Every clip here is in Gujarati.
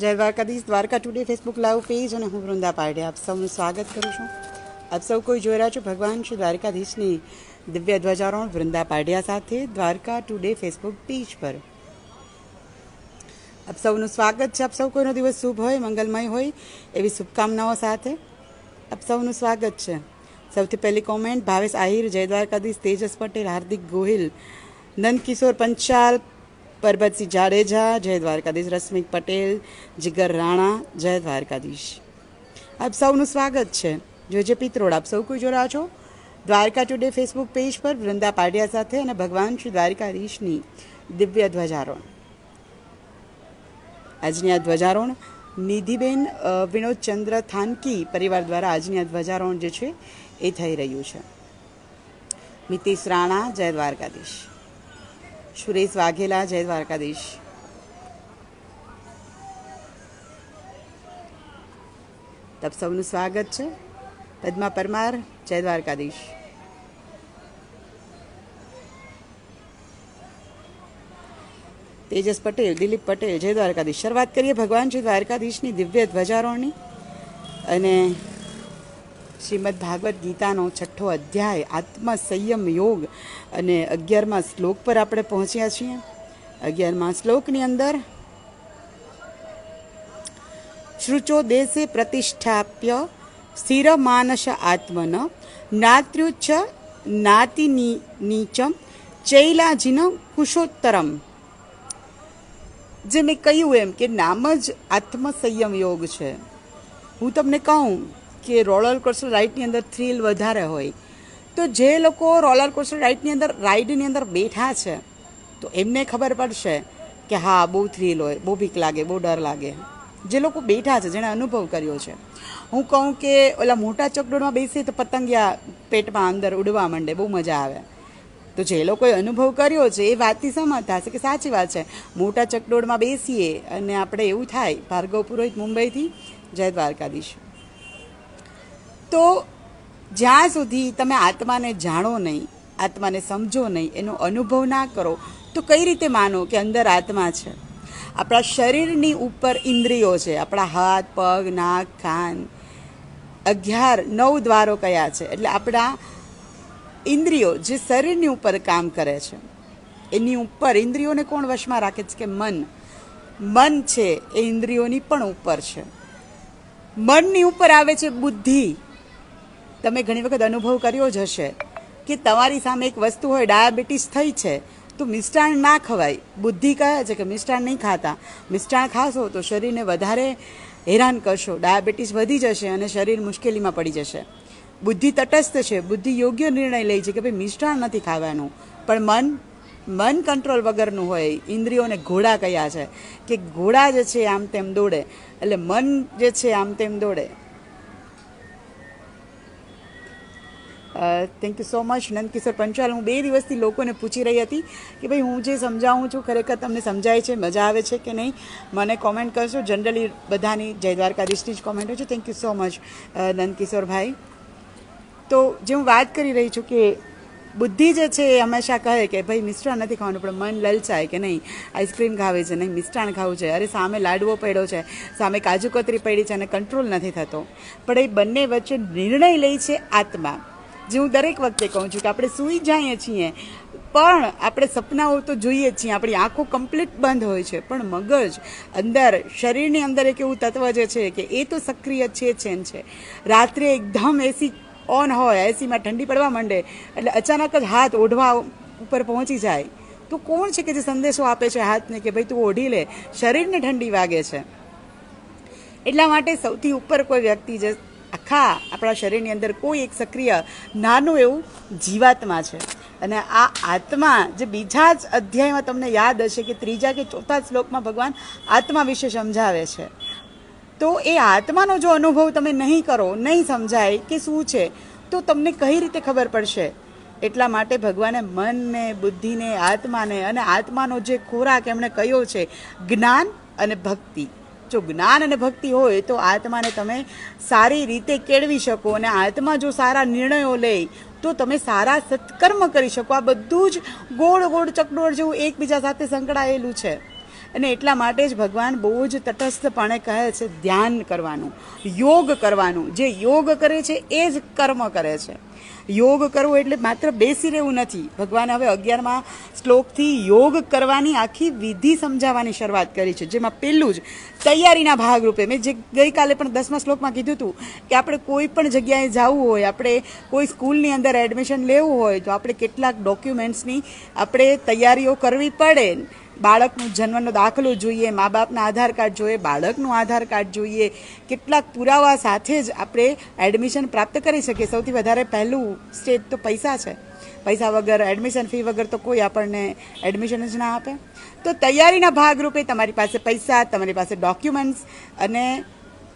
જય Dwarkadhish, Dwarka today Facebook live page અને હું વૃંદા પાડે આપ સૌનું સ્વાગત કરું છું. આપ સૌ કોઈ જોઈ રહ્યા છો ભગવાન શ્રી દ્વારકાધીશની દિવ્ય ધ્વજારોહણ વૃંદા પાડ્યા સાથે દ્વારકા ટુડે ફેસબુક પેજ પર. આપ સૌનું સ્વાગત છે. આપ સૌ કોઈનો દિવસ શુભ હોય, મંગલમય હોય, એવી શુભકામનાઓ સાથે આપ સૌનું સ્વાગત છે. સૌથી પહેલી કોમેન્ટ, ભાવેશ આહિર, જય દ્વારકાધીશ, તેજસ પટેલ, હાર્દિક ગોહિલ, નંદકિશોર પંચાલ પરબતસિંહ જાડેજા, જય દ્વારકાધીશ રશ્મિક પટેલ, જીગર રાણા, જય દ્વારકાધીશ. આપ સૌનું સ્વાગત છે. જોજે પિત્રોડ આપ સૌ કોઈ જોડા છો દ્વારકા ટુડે ફેસબુક પેજ પર વૃંદા પાડિયા સાથે અને ભગવાન શ્રી દ્વારકાધીશની દિવ્ય ધ્વજારોહણ. આજની આ ધ્વજારોહણ નિધિબેન વિનોદ વિનોદચંદ્ર થાનકી પરિવાર દ્વારા આજની આ ધ્વજારોહણ જે છે એ થઈ રહ્યું છે. મિતિશ રાણા, જય દ્વારકાધીશ. સુરેશ વાઘેલા જય દ્વારકાધીશ તપ સૌનું સ્વાગત છે પદ્મા પરમાર જય દ્વારકાધીશ તેજસ પટેલ દિલીપ પટેલ જય દ્વારકાધીશ શરૂઆત કરીએ ભગવાન શ્રી દ્વારકાધીશની દિવ્ય ધ્વજારોહણની અને શ્રીમદ ભાગવત ગીતાનો છઠ્ઠો અધ્યાય આત્મ સંયમ યોગ અને અગિયારમા શ્લોક પર આપણે પહોંચ્યા છીએ. અગિયારમા શ્લોકની અંદર, શ્રુચો દેશે પ્રતિષ્ઠાપ્ય સ્થિર માનસ આત્મન નાત્ર્યુચ્ચ નાતિ નીચમ ચૈલાજીન કુશોત્તરમ. જે મેં કહ્યું એમ કે નામ જ આત્મસંયમ યોગ છે. હું તમને કહું કે રોલર કોસ્ટર રાઇડની અંદર થ્રિલ વધારે હોય, તો જે લોકો રોલર કોસ્ટર રાઇડની અંદર રાઇડની અંદર બેઠા છે, તો એમને ખબર પડશે કે હા, બહુ થ્રિલ હોય, બહુ બીક લાગે, બહુ ડર લાગે. જે લોકો બેઠા છે, જેણે અનુભવ કર્યો છે. હું કહું કે ઓલા મોટા ચકડોળમાં બેસીએ તો પતંગિયા પેટમાં અંદર ઉડવા માંડે, બહુ મજા આવે. તો જે લોકોએ અનુભવ કર્યો છે, એ વાતથી સહમત થશે કે સાચી વાત છે. મોટા ચકડોળમાં બેસીએ અને આપણે એવું થાય, ભાર્ગવ પુરોહિત મુંબઈથી, જય દ્વારકાધીશ. તો જ્યાં સુધી તમે આત્માને જાણો નહીં, આત્માને સમજો નહીં, એનો અનુભવ ના કરો, તો કઈ રીતે માનો કે અંદર આત્મા છે? આપણા શરીરની ઉપર ઇન્દ્રિયો છે. આપણા હાથ, પગ, નાક, કાન. અગિયાર, નવ દ્વારો કયા છે? એટલે આપણા ઇન્દ્રિયો જે શરીરની ઉપર કામ કરે છે, એની ઉપર ઇન્દ્રિયોને કોણ વશમાં રાખે છે કે મન? મન છે, એ ઇન્દ્રિયોની પણ ઉપર છે. મનની ઉપર આવે છે બુદ્ધિ. તમે ઘણી વખત અનુભવ કર્યો જ હશે કે તમારી સામે એક વસ્તુ હોય, ડાયાબિટીસ થઈ છે, તો મિષ્ટાન ના ખવાય. બુદ્ધિ કહે છે કે મિષ્ટાન નહીં ખાતા? મિષ્ટાન ખાશો તો શરીરને વધારે હેરાન કરશો. ડાયાબિટીસ વધી જશે અને શરીર મુશ્કેલીમાં પડી જશે. બુદ્ધિ તટસ્થ છે. બુદ્ધિ યોગ્ય નિર્ણય લે છે કે ભાઈ મિષ્ટાન નથી ખાવાનું. પણ મન મન કંટ્રોલ વગરનું હોય. ઇન્દ્રિયોને ઘોડા કયા છે કે ઘોડા જે છે આમ તેમ દોડે. એટલે મન જે છે આમ તેમ દોડે. Thank you so much Nandkishor Panchal, હું બે દિવસથી લોકોને પૂછી રહી હતી કે ભાઈ, હું જે સમજાવું છું, ખરેખર તમને સમજાય છે, મજા આવે છે કે નહીં? મને કોમેન્ટ કરશો. જનરલી બધાની જય દ્વારકાધીશની જ કોમેન્ટ હોય છે. થેન્ક યુ સો મચ નંદકિશોરભાઈ તો જે હું વાત કરી રહી છું કે બુદ્ધિ જે છે એ હંમેશા કહે કે ભાઈ, મિષ્ટાન નથી ખાવાનું, પણ મન લલચાય કે નહીં? આઈસ્ક્રીમ ખાવે છે, નહીં? મિષ્ટાન ખાવું છે. અરે, સામે લાડવો પડ્યો છે, સામે કાજુ કતરી પડી છે અને કંટ્રોલ નથી થતો. પણ એ બંને વચ્ચે નિર્ણય લે છે આત્મા. જે હું દરેક વખતે કહું છું કે આપણે સૂઈ જઈએ છીએ, પણ આપણે સપનાઓ તો જોઈએ જ છીએ. આપણી આંખો કમ્પ્લીટ બંધ હોય છે, પણ મગજ અંદર, શરીરની અંદર એક એવું તત્વ જે છે કે એ તો સક્રિય છે છે છે. રાત્રે એકદમ એસી ઓન હોય, એસીમાં ઠંડી પડવા માંડે, એટલે અચાનક જ હાથ ઓઢવા ઉપર પહોંચી જાય. તો કોણ છે કે જે સંદેશો આપે છે હાથને કે ભાઈ તું ઓઢી લે? શરીરને ઠંડી વાગે છે. એટલા માટે સૌથી ઉપર કોઈ વ્યક્તિ જે આખા આપણા શરીરની અંદર કોઈ એક સક્રિય નાનું એવું જીવાત્મા છે. અને આ આત્મા જે બીજા જ અધ્યાયમાં તમને યાદ હશે કે ત્રીજા કે ચોથા શ્લોકમાં ભગવાન આત્મા વિશે સમજાવે છે. તો એ આત્માનો જો અનુભવ તમે નહીં કરો, નહીં સમજાય કે શું છે, તો તમને કઈ રીતે ખબર પડશે? એટલા માટે ભગવાને મનને, બુદ્ધિને, આત્માને અને આત્માનો જે ખોરાક એમણે કહ્યો છે, જ્ઞાન અને ભક્તિ. જો જ્ઞાન અને ભક્તિ હોય તો આત્માને તમે સારી રીતે કેળવી શકો અને આત્મા જો સારા નિર્ણયો લે, તો તમે સારા સત્કર્મ કરી શકો. આ બધું જ ગોળ ગોળ ચકડોળ જેવું એકબીજા સાથે સંકળાયેલું છે. અને એટલા માટે જ ભગવાન બહુ જ તટસ્થપણે કહે છે ધ્યાન કરવાનું, યોગ કરવાનું. જે યોગ કરે છે, એ જ કર્મ કરે છે. યોગ કરવો એટલે માત્ર બેસી રહેવું નથી. ભગવાન હવે અગિયારમાં શ્લોકથી યોગ કરવાની આખી વિધિ સમજાવવાની શરૂઆત કરી છે. જેમાં પહેલું જ તૈયારીના ભાગરૂપે મેં જે ગઈકાલે પણ દસમા શ્લોકમાં કીધું હતું કે આપણે કોઈ પણ જગ્યાએ જવું હોય, આપણે કોઈ સ્કૂલની અંદર એડમિશન લેવું હોય, તો આપણે કેટલાક ડોક્યુમેન્ટ્સની આપણે તૈયારીઓ કરવી પડે. બાળકનું જન્મનો દાખલો જોઈએ મા બાપના આધાર કાર્ડ જોઈએ, બાળકનું આધાર કાર્ડ જોઈએ, કેટલાક પુરાવા સાથે જ આપણે એડમિશન પ્રાપ્ત કરી શકીએ. સૌથી વધારે પહેલું સ્ટેજ તો પૈસા છે. પૈસા વગર એડમિશન ફી વગર તો કોઈ આપણને એડમિશન જ ના આપે. તો તૈયારીના ભાગરૂપે તમારી પાસે પૈસા, તમારી પાસે ડોક્યુમેન્ટ્સ અને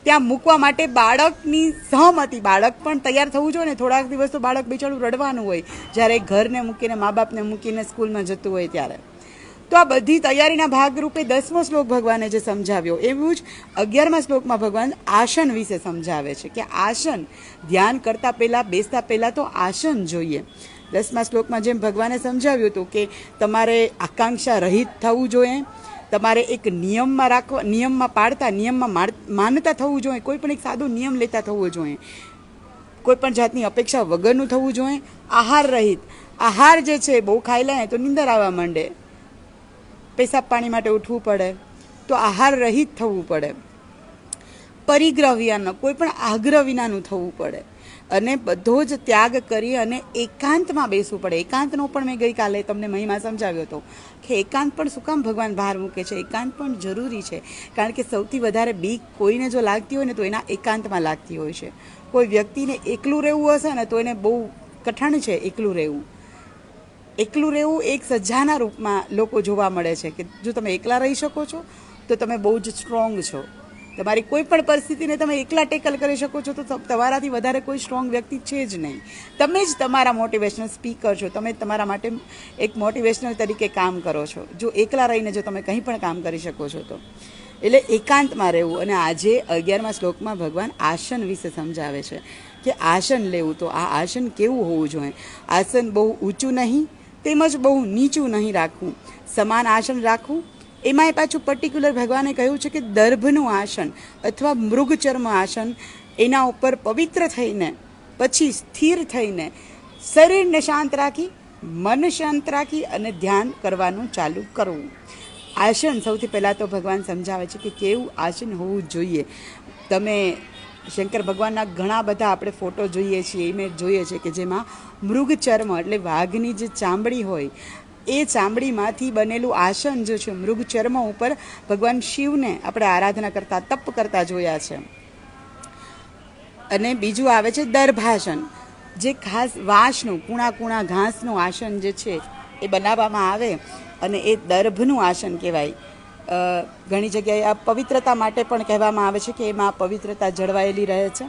ત્યાં મૂકવા માટે બાળકની સહમતી, બાળક પણ તૈયાર થવું જોઈએ ને, થોડાક દિવસ તો બાળક બિચારું રડવાનું હોય. જ્યારે ઘરને મૂકીને મા બાપને મૂકીને સ્કૂલમાં જતું હોય ત્યારે. તો આ બધી તૈયારીના ભાગરૂપે દસમો શ્લોક ભગવાને જે સમજાવ્યો, એવું જ અગિયારમા શ્લોકમાં ભગવાન આસન વિશે સમજાવે છે કે આસન ધ્યાન કરતા પહેલાં, બેસતા પહેલાં તો આસન જોઈએ. દસમા શ્લોકમાં જેમ ભગવાને સમજાવ્યું હતું કે તમારે આકાંક્ષા રહિત થવું જોઈએ, તમારે એક નિયમમાં રાખવા, નિયમમાં પાડતા, નિયમમાં માનતા થવું જોઈએ, કોઈ પણ એક સાદો નિયમ લેતા થવો જોઈએ. કોઈ પણ જાતની અપેક્ષા વગરનું થવું જોઈએ. આહાર રહિત, આહાર જે છે બહુ ખાઈ લે તો નિંદર આવવા માંડે. પેશાબ પાણી માટે ઉઠવું પડે, તો આહાર રહિત થવું પડે. પરિગ્રહ વિનાનો કોઈ પણ આગ્રહ વિનાનું થવું પડે. અને બધો જ ત્યાગ કરી અને એકાંતમાં બેસવું પડે. એકાંતનો પણ મેં ગઈકાલે તમને મહિમા સમજાવ્યો હતો કે એકાંત પણ શું કામ ભગવાન બહાર મૂકે છે? એકાંત પણ જરૂરી છે. કારણ કે સૌથી વધારે બીક કોઈને જો લાગતી હોય ને તો એના એકાંતમાં લાગતી હોય છે. કોઈ વ્યક્તિને એકલું રહેવું હશે ને તો એને બહુ કઠણ છે એકલું રહેવું. એકલું રહેવું એક સજ્જાના રૂપમાં લોકો જોવા મળે છે કે જો તમે એકલા રહી શકો છો, તો તમે બહુ જ સ્ટ્રોંગ છો. તમારી કોઈ પણ પરિસ્થિતિને તમે એકલા ટેકલ કરી શકો છો તો, તમારાથી વધારે કોઈ સ્ટ્રોંગ વ્યક્તિ છે જ નહીં. તમે જ તમારા મોટિવેશનલ સ્પીકર છો. તમે તમારા માટે એક મોટિવેશનલ તરીકે કામ કરો છો. જો એકલા રહીને જો તમે કંઈ પણ કામ કરી શકો છો તો. એટલે એકાંતમાં રહેવું અને આજે અગિયારમા શ્લોકમાં ભગવાન આસન વિશે સમજાવે છે કે આસન લેવું તો આ આસન કેવું હોવું જોઈએ? આસન બહુ ઊંચું નહીં તેમજ બહુ નીચું નહીં રાખવું. સમાન આસન રાખવું. એમાંય પાછું પર્ટિક્યુલર ભગવાને કહ્યું છે કે દર્ભનું આસન અથવા મૃગચર્મ આસન એના ઉપર પવિત્ર થઈને, પછી સ્થિર થઈને શરીરને શાંત રાખી, મન શાંત રાખી અને ધ્યાન કરવાનું ચાલુ કરવું. આસન સૌથી પહેલાં તો ભગવાન સમજાવે છે કે કેવું આસન હોવું જોઈએ. તમે શંકર ભગવાનના ઘણા બધા આપણે ફોટો જોઈએ છીએ ઇમેજ જોઈએ છે કે જેમાં મૃગ ચર્મ એટલે વાઘની જે ચામડી હોય, એ ચામડીમાંથી બનેલું આસન જે છે, મૃગચર્મ ઉપર ભગવાન શિવને આપણે આરાધના કરતા, તપ કરતા જોયા છે. અને બીજું આવે છે દર્ભાસન. જે ખાસ વાંસનું કૂણા કૂણા ઘાસનું આસન જે છે, એ બનાવવામાં આવે અને એ દર્ભનું આસન કહેવાય. ઘણી જગ્યાએ આ પવિત્રતા માટે પણ કહેવામાં આવે છે કે એમાં પવિત્રતા જળવાયેલી રહે છે.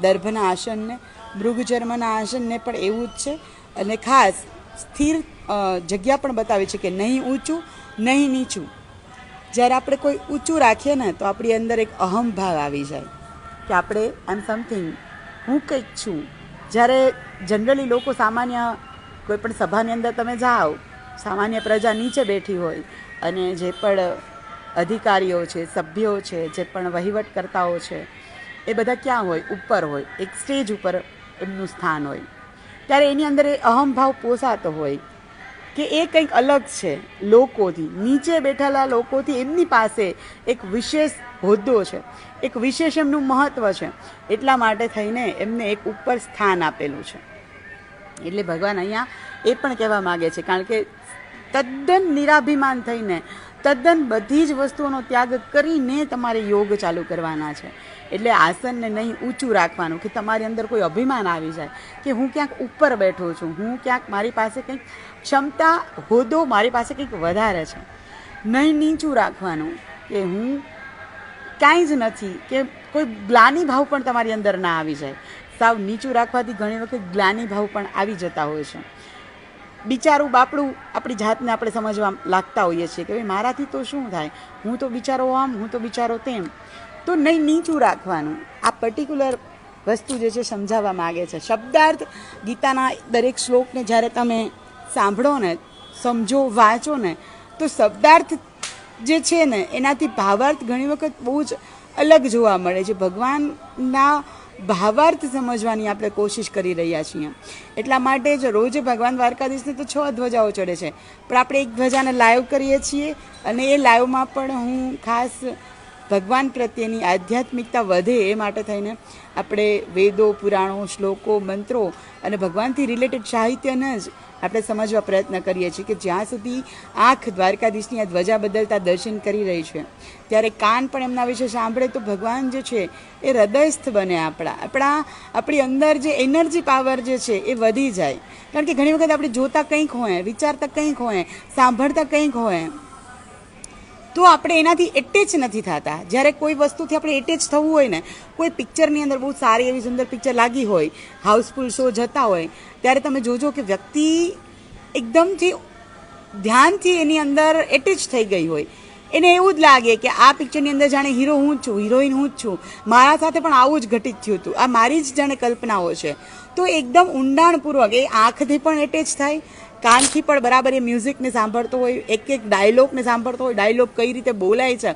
દર્ભના આસનને મૃગચર્મના આસનને પણ એવું જ છે. અને ખાસ સ્થિર જગ્યા પણ બતાવે છે કે નહીં ઊંચું, નહીં નીચું. જ્યારે આપણે કોઈ ઊંચું રાખીએ ને, તો આપણી અંદર એક અહમભાવ આવી જાય કે આપણે આઈ એમ સમથિંગ, હું કંઈક છું. જ્યારે જનરલી લોકો સામાન્ય, કોઈ પણ સભાની અંદર તમે જાઓ, સામાન્ય પ્રજા નીચે બેઠી હોય, અને જે પણ અધિકારીઓ છે, સભ્યો છે, જે પણ વહીવટકર્તાઓ છે, એ બધા ક્યાં હોય? ઉપર હોય. એક સ્ટેજ ઉપર એમનું સ્થાન હોય. ત્યારે એની અંદર એ અહમભાવ પોસાતો હોય કે એ કંઈક અલગ છે લોકોથી. નીચે બેઠેલા લોકોથી એમની પાસે એક વિશેષ હોદ્દો છે. એક વિશેષ એમનું મહત્ત્વ છે. એટલા માટે થઈને એમને એક ઉપર સ્થાન આપેલું છે. એટલે ભગવાન અહીંયા એ પણ કહેવા માગે છે, કારણ કે તદ્દન નિરાભિમાન થઈને તદ્દન બધી જ વસ્તુઓનો ત્યાગ કરીને તમારે યોગ ચાલુ કરવાના છે. એટલે આસનને નહીં ઊંચું રાખવાનું, કે તમારી અંદર કોઈ અભિમાન આવી જાય, કે હું ક્યાંક ઉપર બેઠો છું, હું ક્યાંક મારી પાસે કંઈક ક્ષમતા હોદ્દો મારી પાસે કંઈક વધારે છે. નહીં નીચું રાખવાનું, કે હું કાંઈ જ નથી, કે કોઈ ગ્લાની ભાવ પણ તમારી અંદર ના આવી જાય. સાવ નીચું રાખવાથી ઘણી વખત ગ્લાની ભાવ પણ આવી જતા હોય છે. બિચારું બાપડું આપણી જાતને આપણે સમજવા લાગતા હોઈએ છીએ કે ભાઈ મારાથી તો શું થાય? હું તો બિચારો આમ, હું તો બિચારો તેમ. તો નહીં, નીચું રાખવાનું. આ પર્ટિક્યુલર વસ્તુ જે છે સમજાવવા માગે છે. શબ્દાર્થ ગીતાના દરેક શ્લોકને જ્યારે તમે સાંભળો ને, સમજો, વાંચો ને, તો શબ્દાર્થ જે છે ને, એનાથી ભાવાર્થ ઘણી વખત બહુ જ અલગ જોવા મળે છે. ભગવાનના ભાવાર્થ સમજવાની આપણે કોશિશ કરી રહ્યા છીએ. એટલા માટે જ રોજ ભગવાન દ્વારકાધીશને તો છ ધ્વજાઓ ચડે છે. પણ આપણે એક ધ્વજાને લાઈવ કરીએ છીએ અને એ લાઈવમાં પણ હું ખાસ ભગવાન પ્રત્યેની આધ્યાત્મિકતા વધે એ માટે થઈને આપણે વેદો, પુરાણો, શ્લોકો, મંત્રો અને ભગવાનથી રિલેટેડ સાહિત્યને જ આપણે સમજવા પ્રયત્ન કરીએ છીએ કે જ્યાં સુધી આંખ દ્વારકાધીશની આ ધ્વજા બદલતા દર્શન કરી રહી છે. ત્યારે કાન પણ એમના વિશે સાંભળે તો ભગવાન જે છે એ હૃદયસ્થ બને આપણા. આપણા, આપણી અંદર જે એનર્જી પાવર જે છે એ વધી જાય. કારણ કે ઘણી વખત આપણે જોતા કંઈક હોય, વિચારતા કંઈક હોય, સાંભળતા કંઈક હોય તો આપણે એનાથી એટેચ નથી થતા. જ્યારે કોઈ વસ્તુથી આપણે એટેચ થવું હોય ને, કોઈ પિક્ચરની અંદર બહુ સારી એવી સુંદર પિક્ચર લાગી હોય હાઉસફુલ શો જતા હોય, ત્યારે તમે જોજો કે વ્યક્તિ એકદમથી ધ્યાનથી એની અંદર એટેચ થઈ ગઈ હોય. એને એવું જ લાગે કે આ પિક્ચરની અંદર જાણે હીરો હું જ છું હિરોઈન હું જ છું. મારા સાથે પણ આવું જ ઘટિત થયું હતું. આ મારી જ જાણે કલ્પનાઓ છે. તો એકદમ ઊંડાણપૂર્વક એ આંખથી પણ એટેચ થાય કાનથી પણ બરાબર એ મ્યુઝિકને સાંભળતો હોય એક એક ડાયલોગને સાંભળતો હોય ડાયલોગ કઈ રીતે બોલાય છે,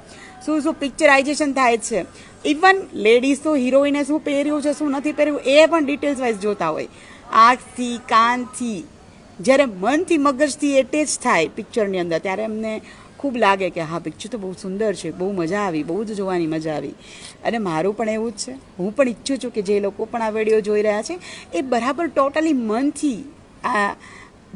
શું શું પિક્ચરાઇઝેશન થાય છે. ઇવન લેડીઝ તો હિરોઈને શું પહેર્યું છે, શું નથી પહેર્યું, એ પણ ડિટેલ્સ વાઇઝ જોતા હોય. આંખથી, કાનથી, જ્યારે મનથી, મગજથી એટેચ થાય પિક્ચરની અંદર, ત્યારે એમને ખૂબ લાગે કે, હા પિક્ચર તો બહુ સુંદર છે, બહુ મજા આવી, બહુ જ જોવાની મજા આવી. અને મારું પણ એવું જ છે. હું પણ ઈચ્છું છું કે જે લોકો પણ આ વીડિયો જોઈ રહ્યા છે, એ બરાબર ટોટલી મનથી આ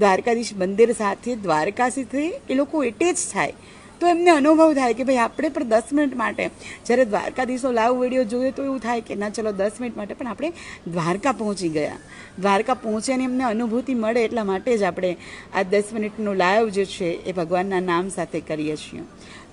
દ્વારકાધીશ મંદિર સાથે દ્વારકા સાથે એ લોકો એટેચ થાય. તો એમને અનુભવ થાય કે ભાઈ આપણે પણ દસ મિનિટ માટે જ્યારે દ્વારકાધીશો લાઈવ વીડિયો જોઈએ તો એવું થાય કે ના ચલો દસ મિનિટ માટે પણ આપણે દ્વારકા પહોંચી ગયા. દ્વારકા પહોંચ્યાની એમને અનુભૂતિ મળે એટલા માટે જ આપણે આ દસ મિનિટનું લાઈવ જે છે એ ભગવાનના નામ સાથે કરીએ છીએ.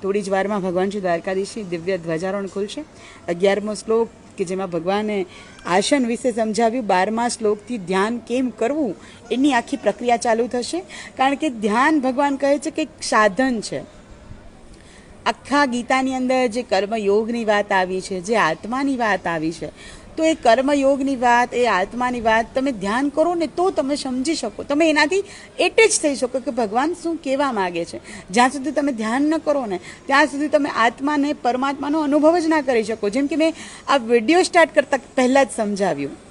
થોડી જ વારમાં ભગવાન શ્રી દ્વારકાધીશની દિવ્ય ધ્વજારોહણ ખુલશે. અગિયારમો શ્લોક કે જેમાં ભગવાને આસન વિશે સમજાવ્યું, બારમા શ્લોકથી ધ્યાન કેમ કરવું, એની આખી પ્રક્રિયા ચાલુ થશે. કારણ કે ધ્યાન ભગવાન કહે છે કે એક સાધન છે. આખા ગીતાની અંદર જે કર્મયોગની વાત આવી છે, જે આત્માની વાત આવી છે તો એ કર્મયોગની વાત, એ આત્માની વાત તમે ધ્યાન કરો ને તો તમે સમજી શકો. તમે એનાથી એટેચ થઈ શકો કે ભગવાન શું કહેવા માગે છે. જ્યાં સુધી તમે ધ્યાન ન કરો ને, ત્યાં સુધી તમે આત્માને, પરમાત્માનો અનુભવ જ ના કરી શકો. જેમ કે મેં આ વીડિયો સ્ટાર્ટ કરતાં પહેલાં જ સમજાવ્યું.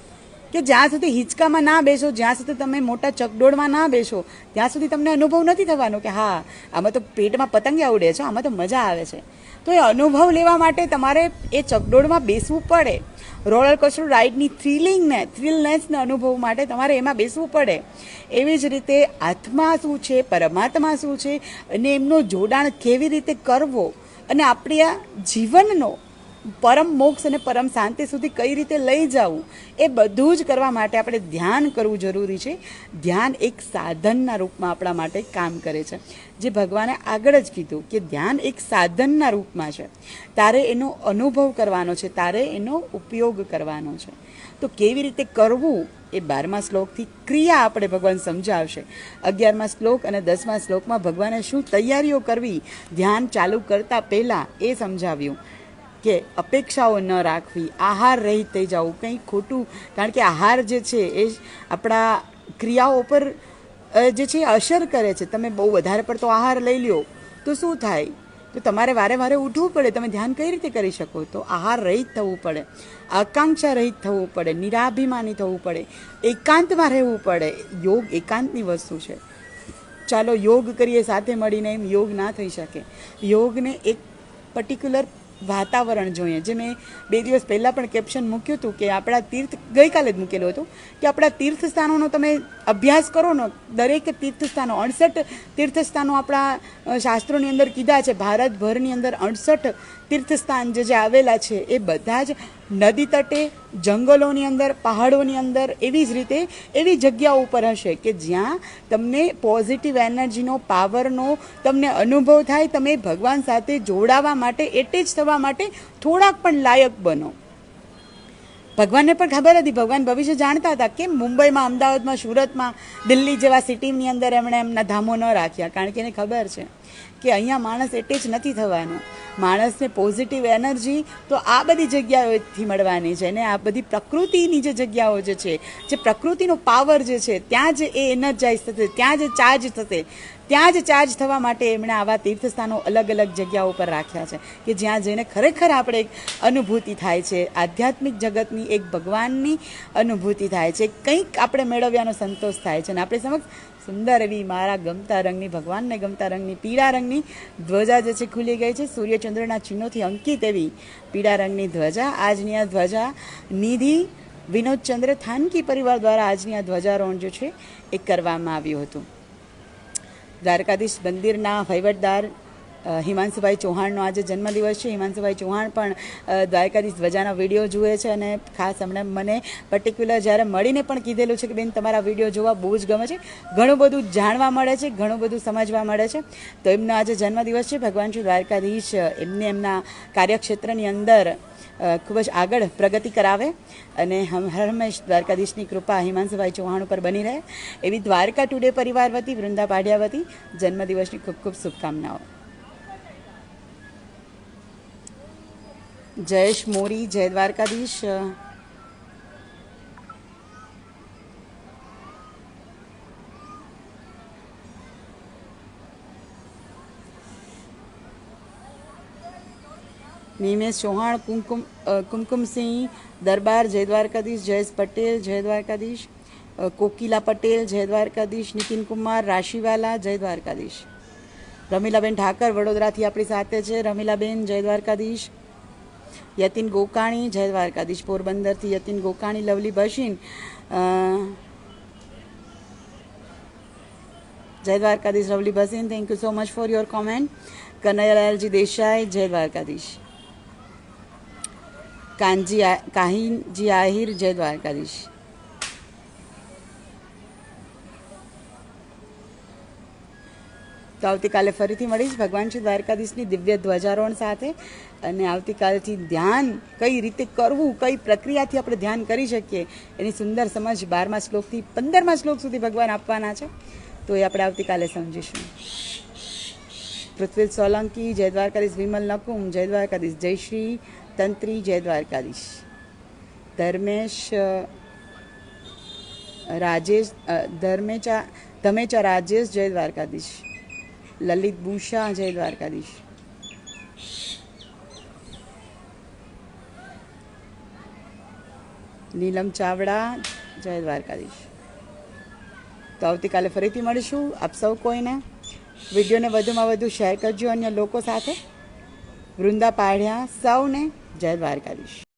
કે જ્યાં સુધી હિંચકામાં ના બેસો, જ્યાં સુધી તમે મોટા ચકડોળમાં ના બેસો, ત્યાં સુધી તમને અનુભવ નથી થવાનો કે હા, આમાં તો પેટમાં પતંગિયા ઉડે છે, આમાં તો મજા આવે છે. તો એ અનુભવ લેવા માટે તમારે એ ચકડોળમાં બેસવું પડે. રોલર કોસ્ટર રાઇડની થ્રિલિંગને, થ્રિલનેસને અનુભવ માટે તમારે એમાં બેસવું પડે. એવી જ રીતે આત્મા શું છે, પરમાત્મા શું છે, અને એમનું જોડાણ કેવી રીતે કરવો, અને આપણી આ જીવનનો પરમ મોક્ષ અને પરમ શાંતિ સુધી કઈ રીતે લઈ જવું, એ બધું જ કરવા માટે આપણે ધ્યાન કરવું જરૂરી છે. ધ્યાન એક સાધનના રૂપમાં આપણા માટે કામ કરે છે. જે ભગવાને આગળ જ કીધું કે ધ્યાન એક સાધનના રૂપમાં છે. તારે એનો અનુભવ કરવાનો છે, તારે એનો ઉપયોગ કરવાનો છે. તો કેવી રીતે કરવું એ બારમા શ્લોકથી ક્રિયા આપણે ભગવાન સમજાવશે. અગિયારમા શ્લોક અને દસમા શ્લોકમાં ભગવાને શું તૈયારીઓ કરવી, ધ્યાન ચાલુ કરતાં પહેલાં એ સમજાવ્યું. કે અપેક્ષાઓ ન રાખવી, આહાર રહિત થઈ જવું, કંઈ ખોટું. કારણ કે આહાર જે છે એ આપણા ક્રિયાઓ પર જે છે અસર કરે છે. તમે બહુ વધારે પડતો આહાર લઈ લ્યો, તો શું થાય? તો તમારે વારે વારે ઉઠવું પડે. તમે ધ્યાન કઈ રીતે કરી શકો? તો આહાર રહિત થવું પડે, આકાંક્ષા રહિત થવું પડે, નિરાભિમાની થવું પડે, એકાંતમાં રહેવું પડે. યોગ એકાંતની વસ્તુ છે. ચાલો યોગ કરીએ સાથે મળીને એમ યોગ ના થઈ શકે. યોગને એક પર્ટિક્યુલર વાતાવરણ જોઈએ. જે મેં બે દિવસ પહેલાં પણ કેપ્શન મૂક્યું હતું કે આપણા તીર્થ ગઈકાલે જ મૂકેલું હતું કે આપણા તીર્થ સ્થાનોનો તમે અભ્યાસ કરો ને, દરેક તીર્થસ્થાનો, અડસઠ તીર્થસ્થાનો આપણા શાસ્ત્રોની અંદર કીધા છે. ભારતભરની અંદર અડસઠ તીર્થસ્થાન જે જે આવેલા છે, એ બધા જ નદી તટે, જંગલોની અંદર, પહાડોની અંદર, એવી જ રીતે, એવી જગ્યાઓ ઉપર હશે કે જ્યાં તમને પોઝિટિવ એનર્જીનો પાવરનો તમને અનુભવ થાય, તમે ભગવાન સાથે જોડાવા માટે, એટેચ થવા માટે થોડાક પણ લાયક બનો. ભગવાનને પણ ખબર હતી. ભગવાન ભવિષ્ય જાણતા હતા કે મુંબઈમાં, અમદાવાદમાં, સુરતમાં, દિલ્હી જેવા સિટીની અંદર એમણે એમના ધામો ન રાખ્યા. કારણ કે એને ખબર છે કે અહીંયા માણસ એટેચ નથી થવાનું. માણસને પોઝિટિવ એનર્જી તો આ બધી જગ્યાઓથી મળવાની છે અને આ બધી પ્રકૃતિની જે જગ્યાઓ જે છે, જે પ્રકૃતિનો પાવર જે છે, ત્યાં જ એ એનર્જાઇઝ થશે, ત્યાં જ ચાર્જ થશે. ત્યાં જ ચાર્જ થવા માટે એમણે આવા તીર્થસ્થાનો અલગ અલગ જગ્યાઓ પર રાખ્યા છે કે જ્યાં જઈને ખરેખર આપણે એક અનુભૂતિ થાય છે. આધ્યાત્મિક જગતની એક ભગવાનની અનુભૂતિ થાય છે. કંઈક આપણે મેળવ્યાનો સંતોષ થાય છે અને આપણે સમક્ષ સુંદર એવી મારા ગમતા રંગની, ભગવાનને ગમતા રંગની, પીળા રંગની ધ્વજા જે છે ખુલી ગઈ છે. સૂર્યચંદ્રના ચિહ્નોથી અંકિત એવી પીળા રંગની ધ્વજા. આજની આ ધ્વજા નિધિ વિનોદચંદ્ર થાનકી પરિવાર દ્વારા આજની આ ધ્વજારોહણ જે છે એ કરવામાં આવ્યું હતું. દ્વારકાધીશ મંદિરના વહીવટદાર હિમાંશુભાઈ ચૌહાણનો આજે જન્મદિવસ છે. હિમાંશુભાઈ ચૌહાણ પણ દ્વારકાધીશ ધ્વજાના વીડિયો જુએ છે અને ખાસ હમણાં મને પર્ટિક્યુલર જ્યારે મળીને પણ કીધેલું છે કે બેન તમારા વીડિયો જોવા બહુ જ ગમે છે. ઘણું બધું જાણવા મળે છે, ઘણું બધું સમજવા મળે છે. તો એમનો આજે જન્મદિવસ છે. ભગવાન શ્રી દ્વારકાધીશ, એમને એમના કાર્યક્ષેત્રની અંદર ખૂબ જ આગળ પ્રગતિ કરાવે અને હમ હંમેશ દ્વારકાધીશની કૃપા હિમાંશુભાઈ ચૌહાણ ઉપર બની રહે. એવી દ્વારકા ટુડે પરિવાર વતી, વૃંદા પાડિયા વતી જન્મદિવસની ખૂબ ખૂબ શુભકામનાઓ. જયેશ મોરી, જય દ્વારકાધીશ. નિમેશ ચૌહાણ, કુમકુમ કુમકુમસિંહ, દરબાર, જય દ્વારકાધીશ, જયેશ પટેલ, જય દ્વારકાધીશ. કોકિલા પટેલ, જય દ્વારકાધીશ. નીતિન કુમાર, રાશિવાલા, જય દ્વારકાધીશ. રમીલાબેન ઠાકર વડોદરાથી આપણી સાથે છે. રમીલાબેન, જય દ્વારકાધીશ. યતિન ગોકાણી, જય દ્વારકાધીશ, પોરબંદરથી યતિન ગોકાણી, લવલી બશીન જય Dwarkadhish, lovely Bhasin thank you so much for your comment કનૈયાલાલજી Desai, જય દ્વારકાધીશ. કાનજી કાહીનજી આહિર, જય દ્વારકાધીશ. તો આવતીકાલે ફરીથી મળીશ ભગવાન શ્રી દ્વારકાધીશની દિવ્ય ધ્વજારોહણ સાથે. અને આવતીકાલથી ધ્યાન કઈ રીતે કરવું, કઈ પ્રક્રિયાથી આપણે ધ્યાન કરી શકીએ, એની સુંદર સમજ બારમા શ્લોકથી પંદરમા શ્લોક સુધી ભગવાન આપવાના છે. તો એ આપણે આવતીકાલે સમજીશું. પૃથ્વી સોલંકી, જય દ્વારકાધીશ વિમલ નકુમ, જય દ્વારકાધીશ જયશ્રી તંત્રી, જય દ્વારકાધીશ. ધર્મેશ રાજેશ ધર્મેચા, ધમેચા રાજેશ, જય દ્વારકાધીશ. લલિત ભૂષા, જય દ્વારકાધીશ. નીલમ ચાવડા, જય દ્વારકાધીશ. તો આવતીકાલે ફરીથી મળીશું. આપ સૌ કોઈને વિડીયોને વધુમાં વધુ શેર કરજો અન્ય લોકો સાથે. વૃંદા પાડ્યા સૌને જય દ્વારકાધીશ.